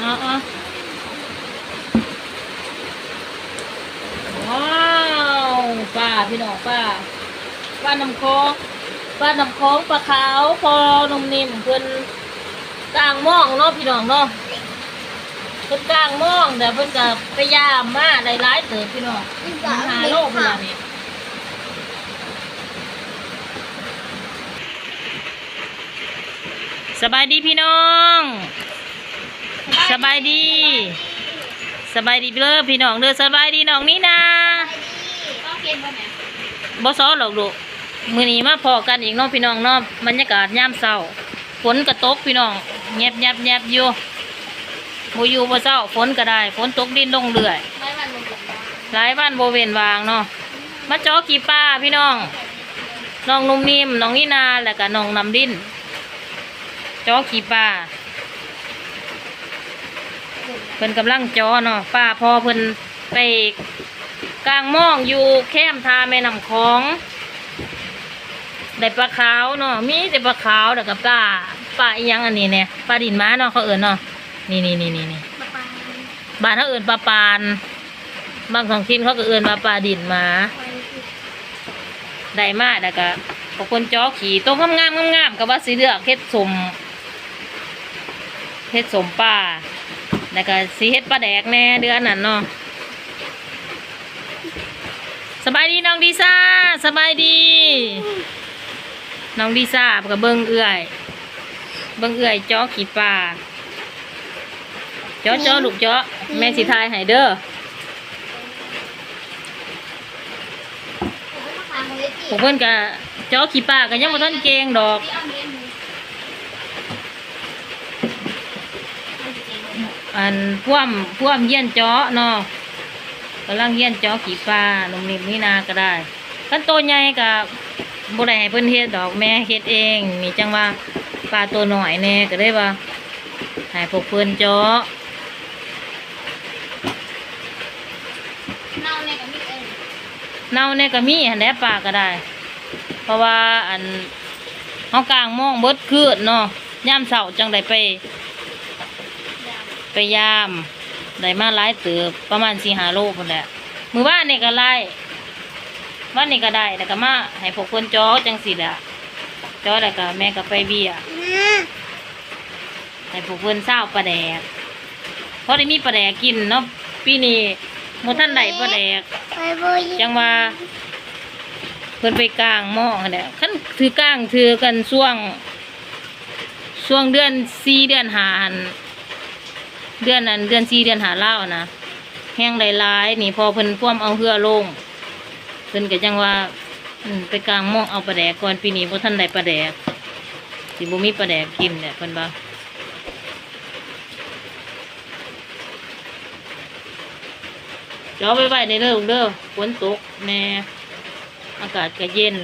อาเอว้าวป้าพี่น้องป้าป้าน้ำคองป้าน้ำคองปลาขาวพอนมนิ่มเพิ่อนกลางหม่องเนาะพี่น้องเนาะเพิ่อนกลางหม่องแต่เพิ่อนก็พยายามมาได้หลายเติบพี่น้องมันหาโลกเวลานี้สบายดีพี่น้อง สบายดี สบายดีเด้อพี่น้องเด้อสบายดีน้องนี่นะบบ่ซ้อหรอกลูกมือนี้มาพอกันอีกน้องพี่น้องเนาะบรรยากาศยามเช้าฝนก็ตกพี่น้องแยบแยบแยบอยู่บอยู่บ่เช้าฝนก็ได้ฝนตกดินลงเรื่อยไม่มันลงกับบ้านหลายบ้านบ่เวนวางเนาะมาจ้อกี่ป้าพี่น้องน้องนุ่มนิ่มน้องนี่นาแล้วก็น้องน้ำดินจ้อกี่ป้า เพิ่นกำลังจอเนาะป้าพอเพิ่นไปกลางหม่องอยู่แคมทาแม่น้ำคลองได้ปลาขาวเนาะมีแต่ปลาขาวแล้วก็ปลาปลาอีหยังอันนี้เนี่ยปลาดินม้าเนาะเขาเอิ้นเนาะนี่นี่นี่นี่นี่ปลาปลาบ้านเขาเอิ้นปลาปานบางท้องถิ่นเขาก็เอิ้นว่าปลาดินม้าได้มาแล้วก็ขอบคนจอขี่ตรงงามๆงามๆก็ว่าสิเลือกเฮ็ดสมเฮ็ดสมปลา แล้วก็สีเฮ็ดปลาแดกแน่เดือนนั้นเนาะสบายดีน้องดีซ่าสบายดี น้องดีซ่ากับเบิ้งเอื่อย เบิ้งเอื่อยจ้อขี่ปลาจ้อจ้อลูกจ้อแม่สิทายให้เด้อทางเพวกเพิ่นก็จ้อขี่ปลาก็ยังบ่ทันเก่งดอก ที่เอันพ่วมพ่วมเยี่ยนจ้อเนาะกำลังเยี่ยนจ้อขี่ปลาหนุ่มนิ่มนี่นาก็ได้ขั้นโตใหญ่ก็บ่ได้ให้เพิ่อนเฮ็ดดอกแม่เฮ็ดเอง มีจังว่าปลาตัวหน้อยแน่ก็ได้ว่าให้พวกเพิ่อนจ้อเน่าเนี่ยกับมีเอ็นเน่าเนี่ยก็มีหั่นแหละปลาก็ได้ เพราะว่าอันเฮากลางมองเบิดคืนเนาะยามเช้าจังได้ไป ไปยามได้มาหลายเติบประมาณสี่หาโลพุ่นแหละมือว่านนี่ก็ไล่ว่านนี่ก็ได้แล้วก็มาให้พวกคนจ้อจังสิแหละจ้อแล้วก็แม่ก็ไปเบี้ยให้พวกเพิ่นเศร้าปลาแดกเพราะได้มีปลาแดกกินเนาะปีนี้หมดท่านไหนปลาแดกไปบุยจังว่าเพิ่นไปกลางหม้อหั่นแหละคันถือกลางถือกันช่วงช่วงเดือนสี่เดือนหาหั่น เดือนนั้นเดือนสี่เดือนหาเล่านะแห้งหลายๆนี่พอเพิ่นพ่วมเอาเหือลงเพิ่นก็จังว่าไปกลางม้อเอาปลาแดกก่อนปีนี้บ่ทันได้ปลาแดกสิบ่มีปลาแดกกินแหละเพิ่นว่าจอไปไว้ในเด้อลูกเด้อฝนตกแน่อากาศก็เย็น